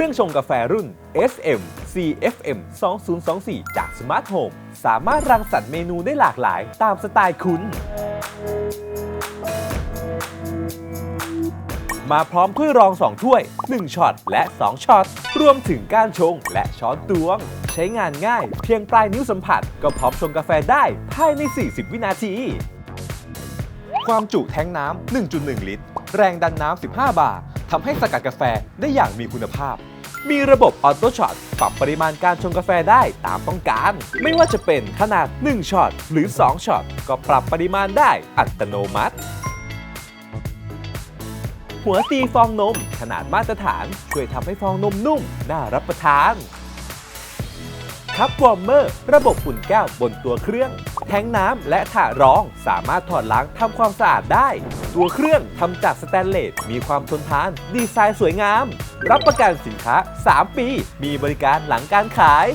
ครื่องชงกาแฟรุ่น SM CFM 2024 จาก Smart Home สามารถรังสรรค์เมนูได้หลากหลายตามสไตล์คุณมาพร้อมถ้วยรอง 2 ถ้วย 1ช็อต และ 2ช็อต รวมถึงก้านชงและช้อนตวง ใช้งานง่าย เพียงปลายนิ้วสัมผัส ก็พร้อมชงกาแฟได้ภายใน 40 วินาที ความจุแท้งน้ำ 1.1 ลิตร แรงดันน้ำ 15 บาร์ทำให้สกัดกาแฟได้อย่างมีคุณภาพ มีระบบออโต้ช็อตปรับปริมาณการชงกาแฟได้ตามต้องการ ไม่ว่าจะเป็นขนาด 1ช็อตหรือ 2ช็อตก็ปรับปริมาณได้อัตโนมัติ หัวตีฟองนมขนาดมาตรฐานช่วยทำให้ฟองนมนุ่ม น่ารับประทาน คัพวอร์มเมอร์ระบบอุ่นแก้วบนตัวเครื่อง แทงน้ำและถารองสามารถถอดล้างทำความสะอาดได้ ตัวเครื่องทำจากสแตนเลสมีความทนทาน ดีไซน์สวยงาม รับประกันสินค้า 3 ปี มีบริการหลังการขาย